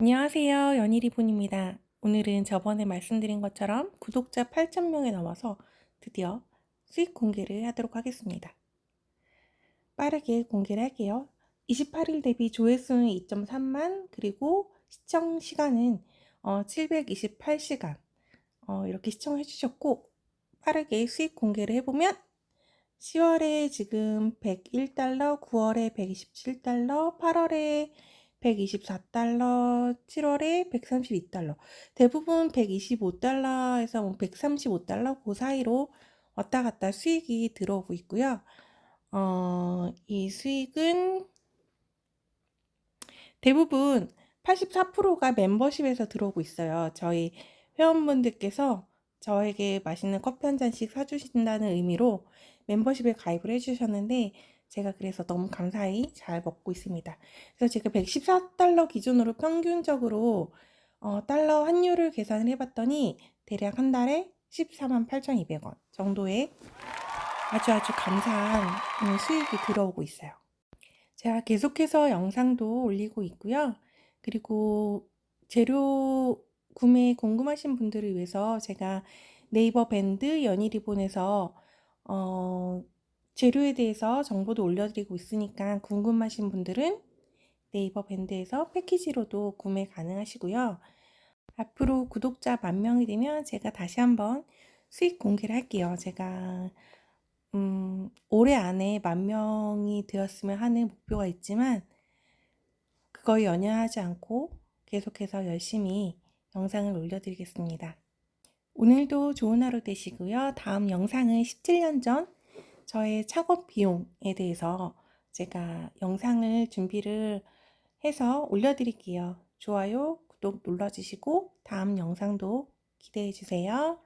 안녕하세요. 연희리본입니다. 오늘은 저번에 말씀드린 것처럼 구독자 8,000명에 넘어서 드디어 수익 공개를 하도록 하겠습니다. 빠르게 공개를 할게요. 28일 대비 조회수는 2.3만, 그리고 시청 시간은 어, 728시간. 어, 이렇게 시청해 주셨고, 빠르게 수익 공개를 해보면 10월에 지금 101달러, 9월에 127달러, 8월에 124달러, 7월에 132달러. 대부분 125달러에서 뭐 135달러 그 사이로 왔다 갔다 수익이 들어오고 있고요. 어, 이 수익은 대부분 84%가 멤버십에서 들어오고 있어요. 저희 회원분들께서 저에게 맛있는 커피 한 잔씩 사주신다는 의미로 멤버십에 가입을 해주셨는데 제가 그래서 너무 감사히 잘 먹고 있습니다. 그래서 제가 114달러 기준으로 평균적으로 어, 달러 환율을 계산을 해봤더니 대략 한 달에 14만 8,200원 정도의 아주 아주 감사한 음, 수익이 들어오고 있어요. 제가 계속해서 영상도 올리고 있고요. 그리고 재료 구매 궁금하신 분들을 위해서 제가 네이버 밴드 연희 리본에서 어, 재료에 대해서 정보도 올려드리고 있으니까 궁금하신 분들은 네이버 밴드에서 패키지로도 구매 가능하시고요. 앞으로 구독자 만 명이 되면 제가 다시 한번 수익 공개를 할게요. 제가 음, 올해 안에 만 명이 되었으면 하는 목표가 있지만 그거에 연연하지 않고 계속해서 열심히 영상을 올려드리겠습니다. 오늘도 좋은 하루 되시고요. 다음 영상은 17년 전 저의 창업 비용에 대해서 제가 영상을 준비를 해서 올려드릴게요. 좋아요, 구독 눌러주시고 다음 영상도 기대해 주세요.